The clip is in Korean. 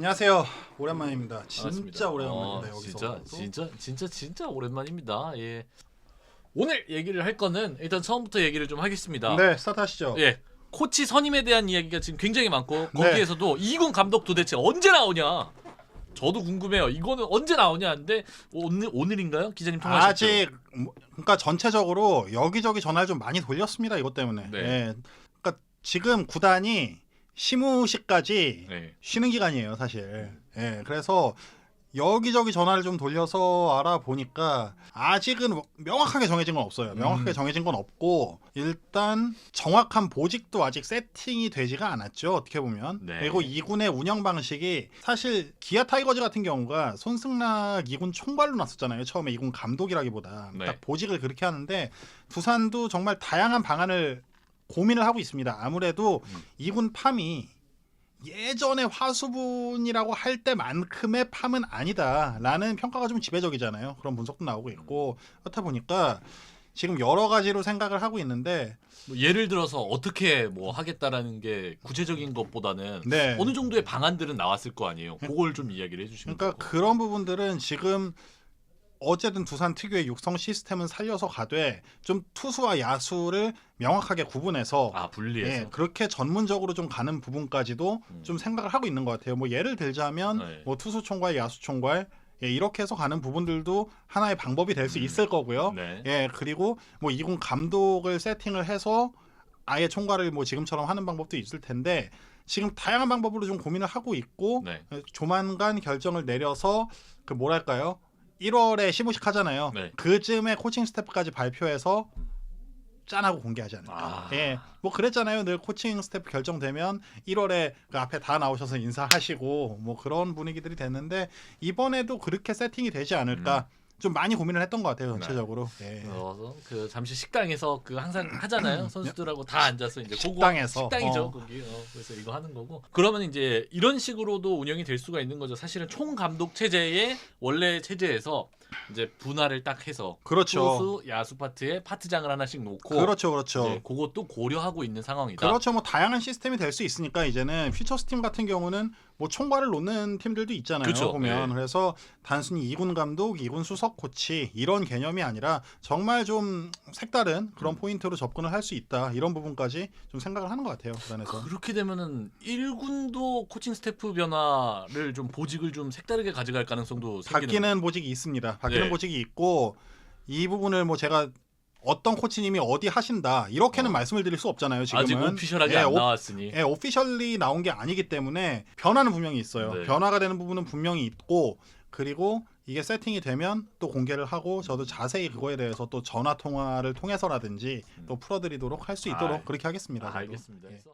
안녕하세요. 오랜만입니다. 진짜 반갑습니다. 오랜만입니다. 어, 여기서. 진짜 또. 진짜 진짜 진짜 오랜만입니다. 예. 오늘 얘기를 할 거는 일단 처음부터 얘기를 좀 하겠습니다. 네, 스타트 하시죠. 예. 코치 선임에 대한 이야기가 지금 굉장히 많고 네. 거기에서도 이군 감독 도대체 언제 나오냐? 저도 궁금해요. 이거는 언제 나오냐 하는데 오늘 오늘인가요? 기자님 통화하셨죠? 아직 뭐, 그러니까 전체적으로 여기저기 전화를 좀 많이 돌렸습니다. 이것 때문에. 네. 예. 그러니까 지금 구단이 시무식까지 네. 쉬는 기간이에요, 사실. 예. 그래서 여기저기 전화를 좀 돌려서 알아보니까 아직은 뭐 명확하게 정해진 건 없어요. 명확하게 음. 정해진 건 없고 일단 정확한 보직도 아직 세팅이 되지가 않았죠. 어떻게 보면. 네. 그리고 이군의 운영 방식이 사실 기아 타이거즈 같은 경우가 손승락 이군 총괄로 났었잖아요. 처음에 이군 감독이라기보다 네. 딱 보직을 그렇게 하는데 두산도 정말 다양한 방안을 고민을 하고 있습니다. 아무래도 음. 이군 팜이 예전에 화수분이라고 할 때만큼의 팜은 아니다라는 평가가 좀 지배적이잖아요. 그런 분석도 나오고 있고 그렇다 보니까 지금 여러 가지로 생각을 하고 있는데 뭐 예를 들어서 어떻게 뭐 하겠다라는 게 구체적인 것보다는 네. 어느 정도의 방안들은 나왔을 거 아니에요. 그걸 좀 이야기를 해주시면 그러니까. 그런 부분들은 지금 어쨌든 두산 특유의 육성 시스템은 살려서 가되 좀 투수와 야수를 명확하게 구분해서 아 분리해서 예, 그렇게 전문적으로 좀 가는 부분까지도 음. 좀 생각을 하고 있는 것 같아요. 뭐 예를 들자면 네. 뭐 투수 총괄, 야수 총괄 예, 이렇게 해서 가는 부분들도 하나의 방법이 될수 음. 있을 거고요. 네. 예, 그리고 뭐 이군 감독을 세팅을 해서 아예 총괄을 뭐 지금처럼 하는 방법도 있을 텐데 지금 다양한 방법으로 좀 고민을 하고 있고 네. 예, 조만간 결정을 내려서 그 뭐랄까요? 1월에 시무식 하잖아요. 네. 그쯤에 코칭 스태프까지 발표해서 짠하고 공개하지 않을까. 아. 예, 뭐 그랬잖아요. 늘 코칭 스태프 결정되면 1월에 그 앞에 다 나오셔서 인사하시고 뭐 그런 분위기들이 됐는데 이번에도 그렇게 세팅이 되지 않을까. 좀 많이 고민을 했던 것 같아요 전체적으로. 예. 그래서 그 잠시 식당에서 그 항상 하잖아요 선수들하고 다 앉아서 이제 그거- 식당에서. 식당이죠 어. 거기 어, 그래서 이거 하는 거고 그러면 이제 이런 식으로도 운영이 될 수가 있는 거죠 사실은 총 감독 체제의 원래 체제에서 이제 분할을 딱 해서 그렇죠. 투수 야수 파트에 파트장을 하나씩 놓고 그렇죠, 그렇죠. 이제 그것도 고려하고 있는 상황이다 그렇죠. 뭐 다양한 시스템이 될 수 있으니까 이제는 퓨처스 팀 같은 경우는 뭐 총괄을 놓는 팀들도 있잖아요. 그쵸, 보면 네. 그래서 단순히 이군 감독, 이군 수석 코치 이런 개념이 아니라 정말 좀 색다른 그런 음. 포인트로 접근을 할 수 있다 이런 부분까지 좀 생각을 하는 것 같아요. 구단에서. 그렇게 되면은 1군도 코칭 스태프 변화를 좀 보직을 좀 색다르게 가져갈 가능성도 생기는 바뀌는 보직이 있습니다. 바뀌는 네. 보직이 있고 이 부분을 뭐 제가 어떤 코치님이 어디 하신다 이렇게는 어. 말씀을 드릴 수 없잖아요. 지금은 아직 오피셜하게 예, 안 오- 나왔으니 예, 오피셜리 나온 게 아니기 때문에 변화는 분명히 있어요. 네. 변화가 되는 부분은 분명히 있고 그리고 이게 세팅이 되면 또 공개를 하고 저도 자세히 그거에 대해서 또 전화 통화를 통해서라든지 또 풀어드리도록 할 수 있도록 아, 그렇게 하겠습니다. 아, 저도. 알겠습니다. 예. 그래서